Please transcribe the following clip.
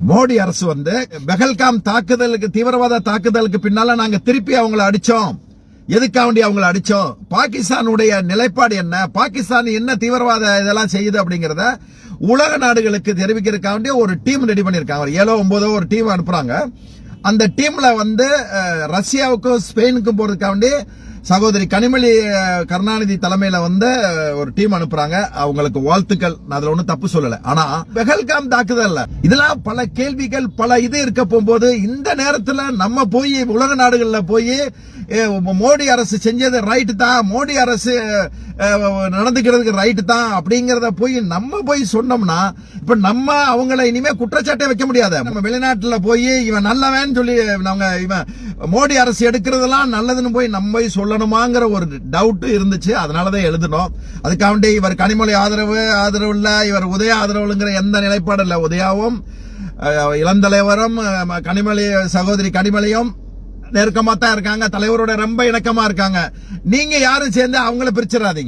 மோடி அரசு வந்து பெஹல்காம் தாக்குதலுக்கு தீவிரவாத தாக்குதலுக்கு பின்னால நாங்க திருப்பி அவங்கள அடிச்சோம். எதுக்காக வேண்டி அவங்கள அடிச்சோம்? பாகிஸ்தானுடைய நிலைப்பாடு என்ன? பாகிஸ்தான் என்ன தீவிரவாத இதெல்லாம் செய்யுது அப்படிங்கறத உலக நாடுகளுக்கு தெரிவிக்கிறதுக்காக வேண்டிய ஒரு டீம் ரெடி பண்ணிருக்காங்க ஒரு ஏழோ ஒன்பதோ ஒரு டீம் அனுப்புறாங்க. அந்த டீம்ல வந்து ரஷ்யாவுக்கும் ஸ்பெயினுக்கும் போறதுக்காக சகோதரி கனிமொழி கருணாநிதி தலைமையில வந்து ஒரு டீம் அனுப்புறாங்க. அவங்களுக்கு வாழ்த்துக்கள். நான் அதுல ஒண்ணும் தப்பு சொல்லல. ஆனா பெஹல்காம் தாக்குதல்ல. இதெல்லாம் பல கேள்விகள் பல இது இருக்க போகும்போது இந்த நேரத்துல நம்ம போய் உலக நாடுகள்ல போய் மோடி அரசு செஞ்சது ரைட்டு தான். மோடி அரசு நடந்துக்கிறதுக்கு ரைட்டு தான் அப்படிங்கிறத போய் நம்ம போய் சொன்னோம்னா இப்ப நம்ம அவங்கள இனிமே குற்றச்சாட்டே வைக்க முடியாது. நம்ம வெளிநாட்டுல போய் இவன் நல்லவன் சொல்லி நாங்க இவன் மோடி அரசு எடுக்கிறதெல்லாம் நல்லதுன்னு போய் நம்ம போய் சொல்லணுமாங்கிற ஒரு டவுட்டு இருந்துச்சு. அதனாலதான் எழுதினோம். அதுக்காண்டி இவர் கனிமொழி ஆதரவு ஆதரவு இல்ல இவர் உதய ஆதரவுங்கிற எந்த நிலைப்பாடு இல்லை. உதயாவும் இளந்தலைவரும் கனிமொழி சகோதரி கனிமொழியும் நெருக்கமா தான் இருக்காங்க. தலைவரோட ரொம்ப இணக்கமா இருக்காங்க. நீங்க யாரும் சேர்ந்து அவங்கள பிரிச்சிடாதீங்க.